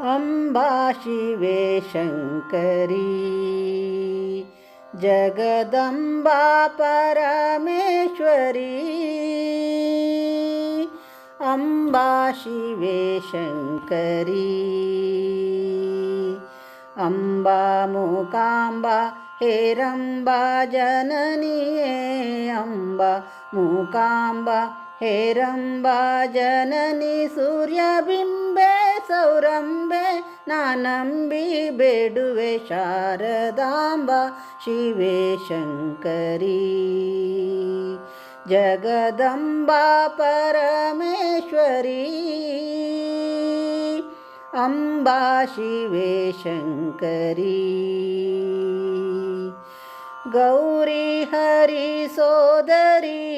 अम्बा शिवे शङ्करी। जगदम्बा परमेश्वरी। अम्बा शिवे शङ्करी। अम्बा मूकाम्बा हेरम्बा जननीये अम्बा मूकाम्बा हेरम्बा जननी सूर्यबिम्बे सौरम्बे नानम्बि बेडुवे शारदाम्बा शिवे शङ्करी। जगदम्बा परमेश्वरी। अम्बा शिवे शङ्करी। गौरी हरि सोदरी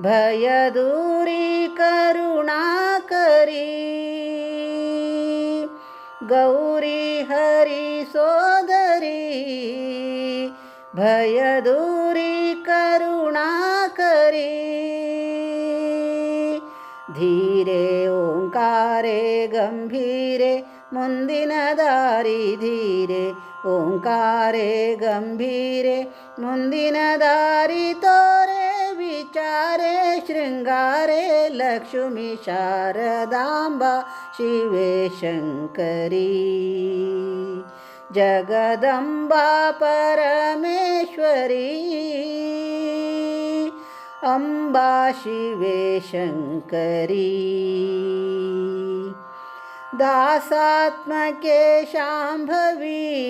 भयदूरी करुणाकरी गौरी हरि सोदरी भयदूरी करुणाकरी धीरे ओङ्कारे गम्भीरे मुन्दिन दारि धीरे। ओङ्कारे गम्भीरे मुन्दिन दारि तोरे विचारे शृङ्गारे लक्ष्मी शारदाम्बा शिवे शङ्करी। जगदम्बा परमेश्वरी। अम्बा शिवे शङ्करी। दासात्मके शाम्भवी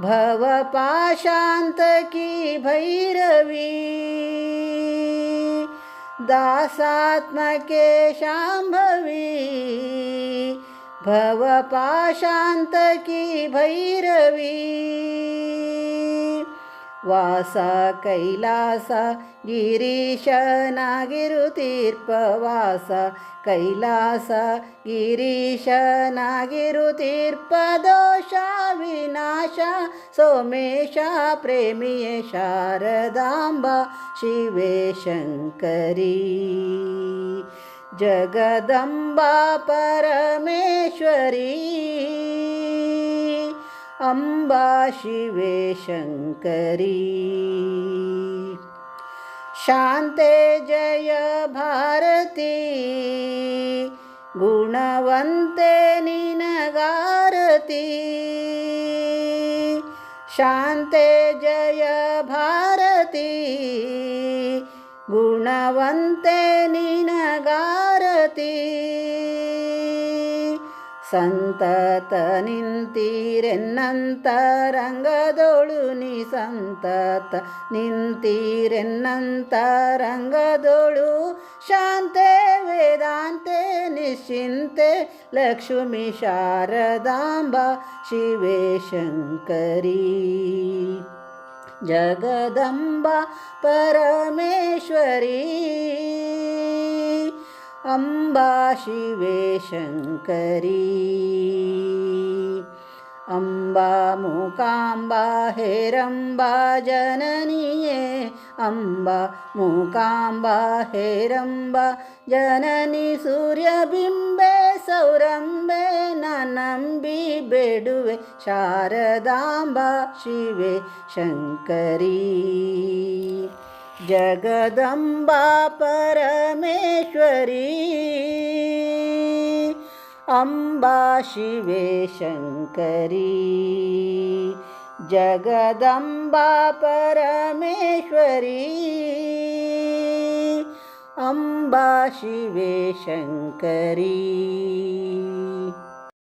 भवपाशान्तकी भैरवी। दासात्मके शाम्भवी भवपाशान्तकी भैरवी। वास कैलास गिरीश नागिरुतीर्पवास। कैलास गिरीश नागिरुतीर्पदोषा विनाश। सोमेश प्रेमिये शारदाम्बा। शिवे शङ्करी। जगदम्बा परमेश्वरी अम्बा शिवे शङ्करी शान्ते जय भारती गुणवन्ते निनगारती शान्ते जय भारती गुणवन्ते निनगारती ಸಂತತ ನಿಂತೀರೆನ್ನಂತರಂಗದೊಳು ನೀ ಸಂತತ ನಿಂತೀರೆನ್ನಂತರಂಗದೊಳು ಶಾಂತೆ ವೇದಾಂತೆ ನಿಶ್ಚಿಂತೆ ಲಕ್ಷ್ಮೀ ಶಾರದಾಂಬ ಶಿವೆ ಶಂಕರಿ ಜಗದಂಬ ಪರಮೇಶ್ವರಿ अम्बा शिवे शङ्करी। अम्बा मूकाम्बा हेरम्बा जननीये। अम्बा मूकाम्बा हेरम्बा जननी सूर्यबिम्बे सौरम्बे ननम्बि बेडुवे शारदाम्बा शिवे शङ्करी जगदम्बा परमेश्वरी अम्बा शिवे शङ्करी। जगदम्बा परमेश्वरी अम्बा शिवे शङ्करी